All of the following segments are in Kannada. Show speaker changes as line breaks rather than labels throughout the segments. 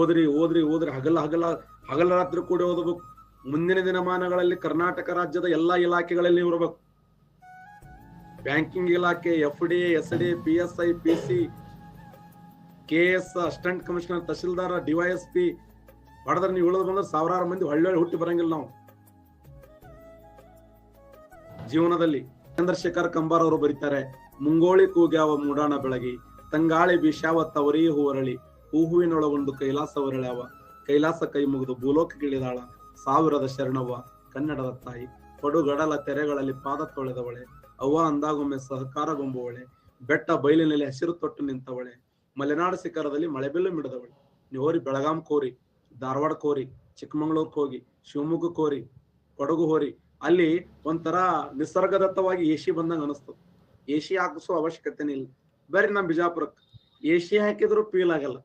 ಓದ್ರಿ ಓದ್ರಿ ಓದ್ರಿ ಹಗಲ ಹಗಲ ಹಗಲ ರಾತ್ರಿ ಕೂಡ ಓದಬೇಕು. ಮುಂದಿನ ದಿನಮಾನಗಳಲ್ಲಿ ಕರ್ನಾಟಕ ರಾಜ್ಯದ ಎಲ್ಲಾ ಇಲಾಖೆಗಳಲ್ಲಿ ಇರಬೇಕು. ಬ್ಯಾಂಕಿಂಗ್ ಇಲಾಖೆ, F D, S D, P S I, P C, K S, assistant commissioner tahsildar DYSP ಹೊಡೆದ್ರೆ ನೀವು ಉಳಿದು ಬಂದ್ರೆ ಸಾವಿರಾರು ಮಂದಿ ಒಳ್ಳೆ ಹುಟ್ಟಿ ಬರಂಗಿಲ್ಲ ನಾವು. ಜೀವನದಲ್ಲಿ ಚಂದ್ರಶೇಖರ್ ಕಂಬಾರ್ ಅವರು ಬರೀತಾರೆ, ಮುಂಗೋಳಿ ಕೂಗ್ಯಾವ ಮೂಡಾಣ ಬೆಳಗಿ, ತಂಗಾಳಿ ಬಿಷಾವ ತವರಿ ಹೂವರಳಿ ಹೂವಿನೊಳಗೊಂಡು ಕೈಲಾಸ ಹೊರಳ್ಯಾವ ಕೈಲಾಸ ಕೈ ಮುಗಿದು ಭೂಲೋಕಗಿಳಿದಾಳ ಸಾವಿರದ ಶರಣವ್ವ, ಕನ್ನಡದ ತಾಯಿ. ಪಡುಗಡಲ ತೆರೆಗಳಲ್ಲಿ ಪಾದ ತೊಳೆದವಳೆ. ಅವ್ವ ಅಂದಾಗೊಮ್ಮೆ ಸಹಕಾರಗೊಂಬುವಳೆ ಬೆಟ್ಟ ಬಯಲಿನಲ್ಲಿ ಹಸಿರು ತೊಟ್ಟು ನಿಂತವಳೆ. ಮಲೆನಾಡು ಶಿಖರದಲ್ಲಿ ಮಳೆಬಿಲ್ಲು ಮಿಡಿದವಳೆ. ನಿಹೋರಿ ಹೋರಿ ಬೆಳಗಾಂ ಕೋರಿ, ಧಾರವಾಡ ಕೋರಿ, ಚಿಕ್ಕಮಂಗ್ಳೂರ್ ಹೋಗಿ ಶಿವಮೊಗ್ಗ ಕೋರಿ, ಕೊಡಗು ಹೋರಿ. ಅಲ್ಲಿ ಒಂಥರ ನಿಸರ್ಗದತ್ತವಾಗಿ ಎಸಿ ಬಂದಂಗ ಎ ಸಿ ಹಾಕಿಸೋ ಅವಶ್ಯಕತೆನೇ ಇಲ್ಲ. ಬರ್ರಿ ನಮ್ ಬಿಜಾಪುರಕ್ಕೆ ಸಿ ಹಾಕಿದ್ರು ಫೀಲ್ ಆಗಲ್ಲ.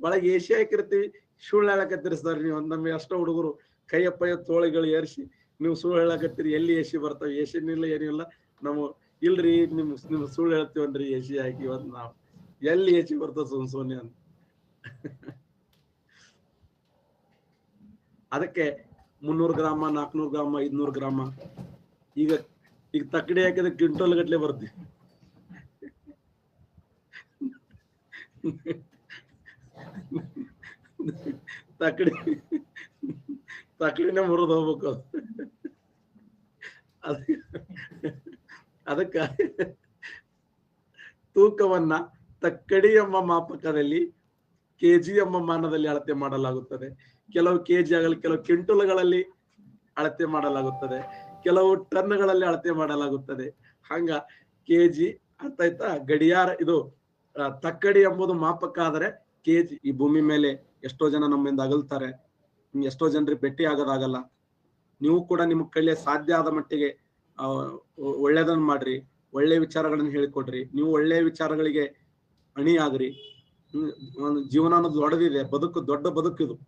ಒಳಗೆ ಏಷ್ಯಾ ಹಾಕಿರ್ತೀವಿ ಸುಳ್ಳು ಹೇಳಕತ್ತೀರಿ ಸರ್ ನೀವು. ನಮಗೆ ಅಷ್ಟ ಹುಡುಗರು ಕೈಯಪ್ಪಯ್ಯ ತೋಳಿಗಳು ಏರಿಸಿ ನೀವು ಸುಳ್ಳು ಹೇಳಕತ್ತೀರಿ ಎಲ್ಲಿ ಏಷಿ ಬರ್ತಾವ? ಎಸಿನಿಲ್ಲ ಏನಿಲ್ಲ ನಾವು ಇಲ್ರಿ, ನಿಮ್ ನಿಮ್ ಸುಳ್ಳು ಹೇಳ್ತೀವನ್ರಿ ಏಷಿ ಹಾಕಿ ಇವತ್ತು ನಾವು? ಎಲ್ಲಿ ಏಷಿ ಬರ್ತದ ಸುಮ್ ಸೋನಿ ಅಂತ. ಅದಕ್ಕೆ ಮುನ್ನೂರು ಗ್ರಾಮ ನಾಲ್ಕನೂರು ಗ್ರಾಮ, ಐದ್ನೂರು ಗ್ರಾಮ. ಈಗ ಈಗ ತಕ್ಕಡಿ ಹಾಕಿದ್ರೆ ಕ್ವಿಂಟಲ್ ಗಟ್ಲೆ ಬರ್ತೀವಿ. ತಕ್ಕಡಿ ತಕ್ಕಡಿನೇ ಮುರಿದು ಹೋಗ್ಬೇಕು. ಅದು, ಅದಕ್ಕ ತೂಕವನ್ನ ತಕ್ಕಡಿ ಎಂಬ ಮಾಪಕದಲ್ಲಿ, ಕೆಜಿ ಎಂಬ ಮಾನದಲ್ಲಿ ಅಳತೆ ಮಾಡಲಾಗುತ್ತದೆ. ಕೆಲವು ಕೆಜಿ ಆಗಲಿ, ಕೆಲವು ಕ್ವಿಂಟಲ್ಗಳಲ್ಲಿ ಅಳತೆ ಮಾಡಲಾಗುತ್ತದೆ. ಕೆಲವು ಟನ್ಗಳಲ್ಲಿ ಅಳತೆ ಮಾಡಲಾಗುತ್ತದೆ. ಹಂಗ ಕೆಜಿ ಅರ್ಥ ಆಯ್ತಾ ಗಡಿಯಾರ, ಇದು ತಕ್ಕಡಿ ಎಂಬುದು ಮಾಪಕ ಆದರೆ ಕೆಜಿ ಈ ಭೂಮಿ ಮೇಲೆ ಎಷ್ಟೋ ಜನ ನಮ್ಮಿಂದ ಅಗಲ್ತಾರೆ. ಎಷ್ಟೋ ಜನರಿಗೆ ಭೇಟಿ ಆಗೋದಾಗಲ್ಲ. ನೀವು ಕೂಡ ನಿಮ್ಮ ಕೈಲಿ ಸಾಧ್ಯ ಆದ ಮಟ್ಟಿಗೆ ಒಳ್ಳೇದನ್ನ ಮಾಡ್ರಿ. ಒಳ್ಳೆ ವಿಚಾರಗಳನ್ನ ಹೇಳಿಕೊಡ್ರಿ. ನೀವು ಒಳ್ಳೆ ವಿಚಾರಗಳಿಗೆ ಅಣಿಯಾಗ್ರಿ. ಜೀವನ ಅನ್ನೋದು ದೊಡ್ಡದಿದೆ. ಬದುಕು ದೊಡ್ಡ ಬದುಕಿದು.